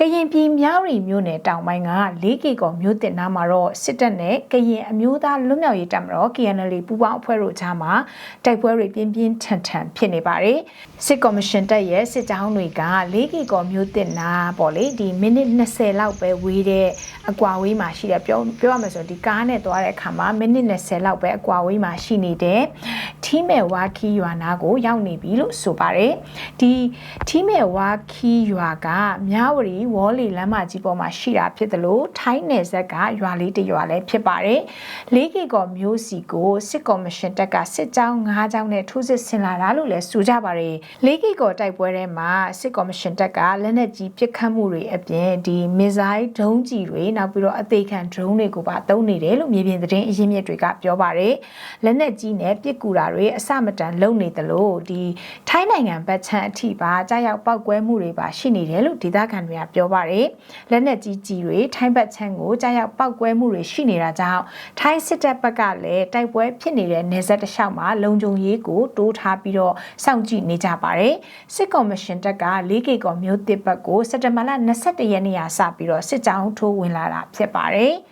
ကရင်ပြည်မြောက်ရီမြို့နယ်တောင်ပိုင်းက 4K ကောမြို့တင်နားမှာတော့စစ်တပ်နဲ့ကရင်အမျိုးသားလွတ်မြောက်ရေးတပ်မတော် KNL ပူးပေါင်းအဖွဲ့တို့ကြားမှာတိုက်ပွဲတွေပြင်းပြင်းထန်ထန်ဖြစ်နေပါတယ်။စစ်ကော်မရှင်တပ်ရဲ့စစ်ကြောင်းတွေက 4K ကောမြို့တင်နားပေါ့လေဒီမိနစ်20လောက်ပဲဝေးတဲ့အကွာဝေးမှာရှိတယ်ပြောပြောရမယ်ဆိုဒီကားနဲ့သွားတဲ့အခါမှာမိနစ်20လောက်ပဲအကွာဝေးမှာရှိနေတဲ့ထီးမဲ့ဝါခီရွာနာကိုရောက်နေပြီလို့ဆိုပါတယ်။ဒီထီးမဲ့ဝါခီရွာကမြဝတီဝေါ်လီလမ်းမကြီးပေါ်မှာရှိတာဖြစ်တယ်လို့ထိုင်းနယ်ဇက်ကရွာလေးတစ်ရွာလည်းဖြစ်ပါတယ်။လေးကီကောမျိုးစီကိုစစ်ကော်မရှင်တပ်ကစစ်ကြောင်း၅ကြောင်းနဲ့ထိုးစစ်ဆင်လာတာလို့လည်းဆိုကြပါတယ်။လေးကီကောတိုက်ပွဲထဲမှာစစ်ကော်မရှင်တပ်ကလက်နက်ကြီးပစ်ခတ်မှုတွေအပြင်ဒီမစ်ဇိုင်းဒုံးကြီးတွေနောက်ပြီးတော့အသေးခံဒရုန်းတွေကိုပါသုံးနေတယ်လို့မြေပြင်သတင်းအရင်းမြစ်တွေကပြောပါတယ်။လက်နက်ကြီးနဲ့ပစ်ကူတာတွေအစမတန်လုံနေတယ်လို့ဒီထိုင်းနိုင်ငံဘက်ခြမ်းအထိပါကြားရောက်ပောက်ကွဲမှုတွေပါရှိနေတယ်လို့ဒေသခံတွေကပြောပါတယ်။လက်နက်ကြီးကြီးတွေထိုင်းဘက်ခြမ်းကိုကြားရောက်ပောက်ကွဲမှုတွေရှိနေတာကြောင့်ထိုင်းစစ်တပ်ဘက်ကလည်းတိုက်ပွဲဖြစ်နေတဲ့နေဆက်တစ်လျှောက်မှာလုံခြုံရေးကိုတိုးထားပြီးတော့စောင့်ကြည့်နေကြပါတယ်။စစ်ကော်မရှင်တပ်က 4K ကော်မျိုးတစ်ဘက်ကိုစက်တဘာလ22ရက်နေ့ကစပြီးတော့စစ်ကြောင်းထိုးဝင်လာတာဖြစ်ပါတယ်။